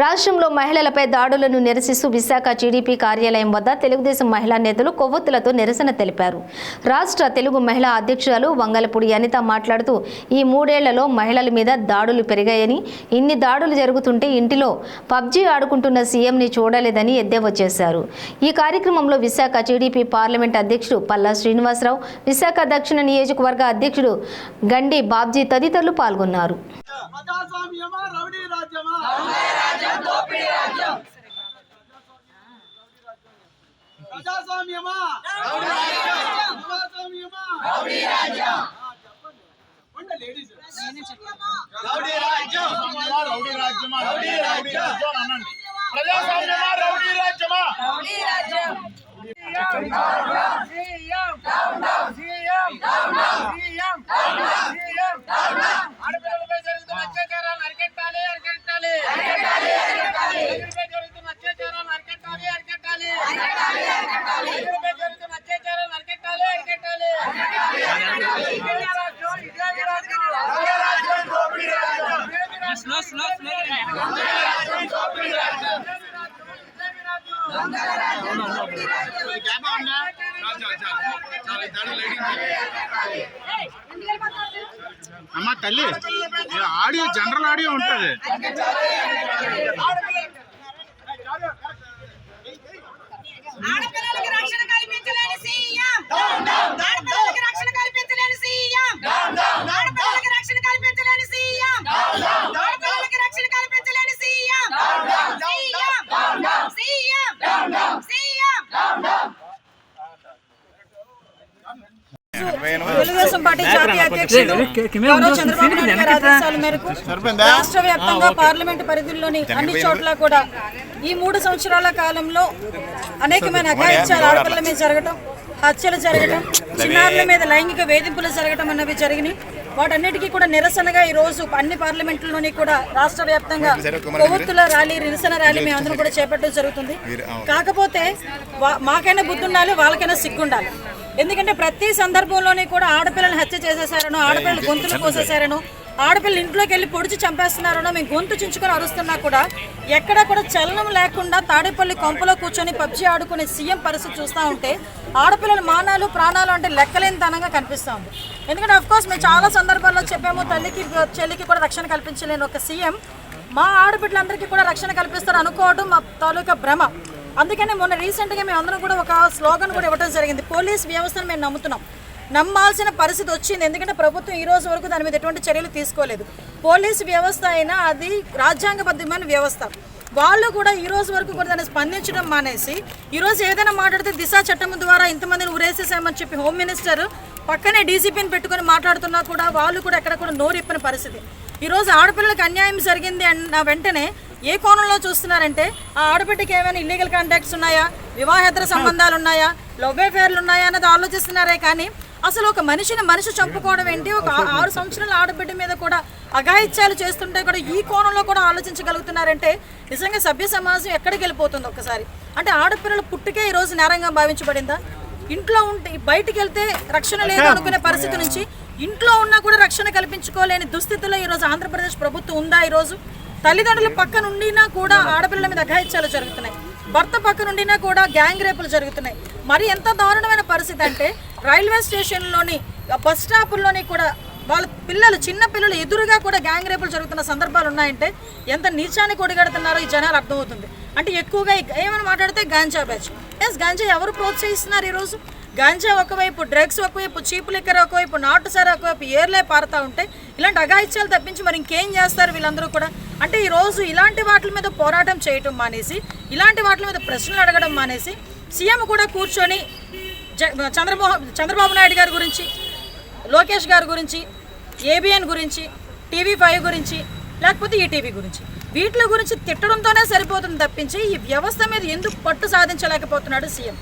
రాష్ట్రంలో మహిళలపై దాడులను నిరసిస్తూ విశాఖ టీడీపీ కార్యాలయం వద్ద తెలుగుదేశం మహిళా నేతలు కొవ్వొత్తులతో నిరసన తెలిపారు. రాష్ట్ర తెలుగు మహిళా అధ్యక్షురాలు వంగలపూడి అనిత మాట్లాడుతూ ఈ మూడేళ్ళలో మహిళల మీద దాడులు పెరిగాయని ఇన్ని దాడులు జరుగుతుంటే ఇంటిలో పబ్జీ ఆడుకుంటున్న సీఎంని చూడలేదని ఎద్దేవా చేశారు. ఈ కార్యక్రమంలో విశాఖ టీడీపీ పార్లమెంట్ అధ్యక్షుడు పల్లా శ్రీనివాసరావు విశాఖ దక్షిణ నియోజకవర్గ అధ్యక్షుడు గండి బాబ్జీ తదితరులు పాల్గొన్నారు. ప్రజాస్వామ్యమా రౌడీ రాజ్యమా ప్రజాస్వామ్యమా ప్రజాస్వామ్యమా ఆ, చెప్పండి చెప్పండి లేడీస్ రౌడీ రాజ్యం రౌడీ రాజ్యమా రౌడీ రాజ్యం అని అనండి ప్రజాస్వామ్యమా రౌడీ రాజ్యమా ఆడపిల్లలపై అమ్మ తల్లి ఈ ఆడియో జనరల్ ఆడియో ఉంటది ఆడపిల్లలకి తెలుగుదేశం పార్టీ జాతీయ అధ్యక్షుడు గౌరవ చంద్రబాబు నాయుడు గారి ఆదేశాల మేరకు రాష్ట్ర వ్యాప్తంగా పార్లమెంట్ పరిధిలోని అన్ని చోట్ల కూడా ఈ మూడు సంవత్సరాల కాలంలో అనేకమైన అఘాయిత్యాలు ఆడపిల్లల మీద జరగటం హత్యలు జరగటం చిన్నారుల మీద లైంగిక వేధింపులు జరగటం అన్నవి జరిగినాయి. వాటన్నిటికీ కూడా నిరసనగా ఈ రోజు అన్ని పార్లమెంట్లలోని కూడా రాష్ట్ర వ్యాప్తంగా కొవ్వొత్తుల ర్యాలీ నిరసన ర్యాలీ మేము అందరం కూడా చేపట్టడం జరుగుతుంది. కాకపోతే మాకైనా బుద్ధి ఉండాలి వాళ్ళకైనా సిగ్గుండాలి. ఎందుకంటే ప్రతి సందర్భంలోని కూడా ఆడపిల్లల్ని హత్య చేసేసారనో ఆడపిల్లలు గొంతులు కోసేసారనో ఆడపిల్ల ఇంట్లోకి వెళ్ళి పొడిచి చంపేస్తున్నారనో మేము గొంతు చించుకొని అరుస్తున్నా కూడా ఎక్కడ కూడా చలనం లేకుండా తాడేపల్లి కొంపలో కూర్చొని పబ్జి ఆడుకునే సీఎం పరిస్థితి చూస్తూ ఉంటే ఆడపిల్లల మానాలు ప్రాణాలు అంటే లెక్కలేనితనంగా కనిపిస్తూ ఉంది ఎందుకంటే అఫ్కోర్స్ మేము చాలా సందర్భాల్లో చెప్పాము తల్లికి చెల్లికి కూడా రక్షణ కల్పించలేని ఒక సీఎం. మా ఆడబిడ్డలందరికీ కూడా రక్షణ కల్పిస్తారు అనుకోవడం మా తాలూకా భ్రమ. అందుకనే మొన్న రీసెంట్గా మేము అందరం కూడా ఒక స్లోగన్ కూడా ఇవ్వడం జరిగింది. పోలీస్ వ్యవస్థను మేము నమ్ముతున్నాం. నమ్మాల్సిన పరిస్థితి వచ్చింది. ఎందుకంటే ప్రభుత్వం ఈ రోజు వరకు దాని మీద ఎటువంటి చర్యలు తీసుకోలేదు. పోలీసు వ్యవస్థ అయినా అది రాజ్యాంగబద్ధమైన వ్యవస్థ. వాళ్ళు కూడా ఈ రోజు వరకు కూడా దాన్ని స్పందించడం మానేసి ఈరోజు ఏదైనా మాట్లాడితే దిశ చట్టం ద్వారా ఇంతమందిని ఉరేసేసామని చెప్పి హోమ్ మినిస్టర్ పక్కనే డీసీపీని పెట్టుకొని మాట్లాడుతున్నా కూడా వాళ్ళు కూడా ఎక్కడ కూడా నోరిప్పని పరిస్థితి. ఈరోజు ఆడపిల్లలకు అన్యాయం జరిగింది అన్న వెంటనే ఏ కోణంలో చూస్తున్నారంటే ఆ ఆడబిడ్డకి ఏమైనా ఇల్లీగల్ కాంటాక్ట్స్ ఉన్నాయా? వివాహేతర సంబంధాలు ఉన్నాయా? లవ్ అఫేర్లు ఉన్నాయా? అన్నది ఆలోచిస్తున్నారే కానీ అసలు ఒక మనిషిని మనిషి చంపుకోవడం ఏంటి? ఒక ఆరు సంవత్సరాల ఆడబిడ్డ మీద కూడా అఘాయిత్యాలు చేస్తుంటే కూడా ఈ కోణంలో కూడా ఆలోచించగలుగుతున్నారంటే నిజంగా సభ్య సమాజం ఎక్కడికి వెళ్ళిపోతుంది ఒకసారి? అంటే ఆడపిల్లల పుట్టుకే ఈ రోజు నేరంగా భావించబడిందా? ఇంట్లో ఉంటే బయటికి వెళ్తే రక్షణ లేదు అనుకునే పరిస్థితి నుంచి ఇంట్లో ఉన్నా కూడా రక్షణ కల్పించుకోలేని దుస్థితిలో ఈ రోజు ఆంధ్రప్రదేశ్ ప్రభుత్వం ఉందా ఈ రోజు? తల్లిదండ్రుల పక్కన ఉండినా కూడా ఆడపిల్లల మీద అఘాయిత్యాలు జరుగుతున్నాయి. భర్త పక్కన ఉండినా కూడా గ్యాంగ్ రేపులు జరుగుతున్నాయి. మరి ఎంత దారుణమైన పరిస్థితి అంటే రైల్వే స్టేషన్లోని బస్ స్టాపుల్లోని కూడా వాళ్ళ పిల్లలు చిన్న పిల్లలు ఎదురుగా కూడా గ్యాంగ్ రేపులు జరుగుతున్న సందర్భాలు ఉన్నాయంటే ఎంత నీచాన్ని కొడిగడుతున్నారో ఈ జనాలు అర్థమవుతుంది. అంటే ఎక్కువగా ఏమని మాట్లాడితే గాంజా బ్యాచ్. ఎస్ గాంజా ఎవరు ప్రోత్సహిస్తున్నారు ఈరోజు? గాంజా ఒకవైపు డ్రగ్స్ ఒకవైపు చీపు లిక్కర్ ఒకవైపు నాటు సారా ఒకవైపు ఏర్లే పారుతూ ఉంటే ఇలాంటి అఘాయిత్యాలు తప్పించి మరి ఇంకేం చేస్తారు వీళ్ళందరూ కూడా? అంటే ఈ రోజు ఇలాంటి వాటి మీద పోరాటం చేయటం మానేసి ఇలాంటి వాటి మీద ప్రశ్నలు అడగడం మానేసి సీఎం కూడా కూర్చొని చంద్రమోహన్ చంద్రబాబు చంద్రబాబు నాయుడు గారి గురించి లోకేష్ గారి గురించి ఏబిఎన్ గురించి టీవీ ఫైవ్ గురించి లేకపోతే ఈటీవీ గురించి. వీటి గురించి తిట్టడంతోనే సరిపోతుంది తప్పించి ఈ వ్యవస్థ మీద ఎందుకు పట్టు సాధించలేకపోతున్నాడు సీఎం?